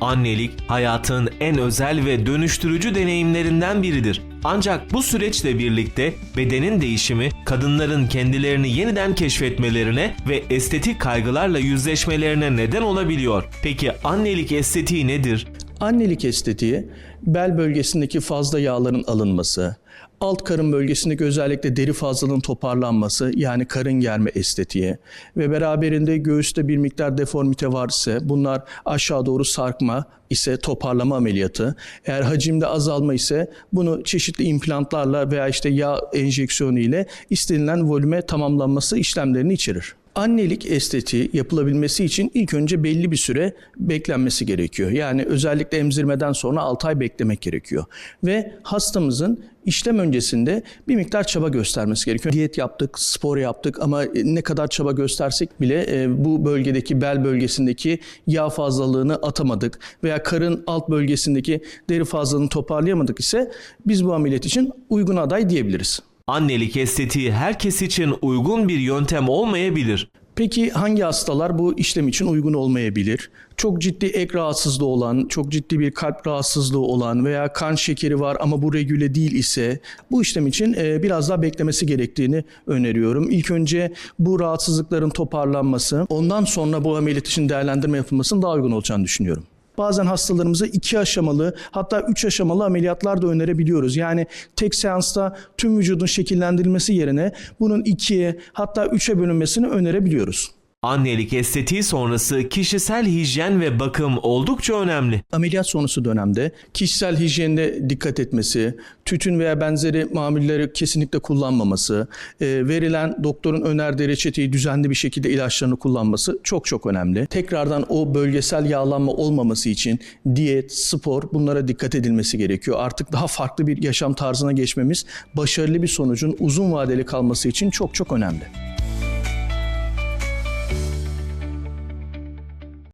Annelik hayatın en özel ve dönüştürücü deneyimlerinden biridir. Ancak bu süreçle birlikte bedenin değişimi kadınların kendilerini yeniden keşfetmelerine ve estetik kaygılarla yüzleşmelerine neden olabiliyor. Peki annelik estetiği nedir? Annelik estetiği, bel bölgesindeki fazla yağların alınması, alt karın bölgesindeki özellikle deri fazlalığın toparlanması yani karın germe estetiği ve beraberinde göğüste bir miktar deformite var ise bunlar aşağı doğru sarkma ise toparlama ameliyatı. Eğer hacimde azalma ise bunu çeşitli implantlarla veya işte yağ enjeksiyonu ile istenilen volüme tamamlanması işlemlerini içerir. Annelik estetiği yapılabilmesi için ilk önce belli bir süre beklenmesi gerekiyor. Yani özellikle emzirmeden sonra 6 ay beklemek gerekiyor. Ve hastamızın işlem öncesinde bir miktar çaba göstermesi gerekiyor. Diyet yaptık, spor yaptık ama ne kadar çaba göstersek bile e, bu bölgedeki bel bölgesindeki yağ fazlalığını atamadık veya karın alt bölgesindeki deri fazlalığını toparlayamadık ise biz bu ameliyat için uygun aday diyebiliriz. Annelik estetiği herkes için uygun bir yöntem olmayabilir. Peki hangi hastalar bu işlem için uygun olmayabilir? Çok ciddi ek rahatsızlığı olan, çok ciddi bir kalp rahatsızlığı olan veya kan şekeri var ama bu regüle değil ise bu işlem için e, biraz daha beklemesi gerektiğini öneriyorum. İlk önce bu rahatsızlıkların toparlanması, ondan sonra bu ameliyat için değerlendirme yapılmasının daha uygun olacağını düşünüyorum. Bazen hastalarımıza iki aşamalı hatta üç aşamalı ameliyatlar da önerebiliyoruz. Yani tek seansta tüm vücudun şekillendirilmesi yerine bunun ikiye hatta üçe bölünmesini önerebiliyoruz. Annelik estetiği sonrası kişisel hijyen ve bakım oldukça önemli. Ameliyat sonrası dönemde kişisel hijyenine dikkat etmesi, tütün veya benzeri mamulleri kesinlikle kullanmaması, e, verilen doktorun önerdiği reçeteyi düzenli bir şekilde ilaçlarını kullanması çok çok önemli. Tekrardan o bölgesel yağlanma olmaması için diyet, spor bunlara dikkat edilmesi gerekiyor. Artık daha farklı bir yaşam tarzına geçmemiz başarılı bir sonucun uzun vadeli kalması için çok çok önemli.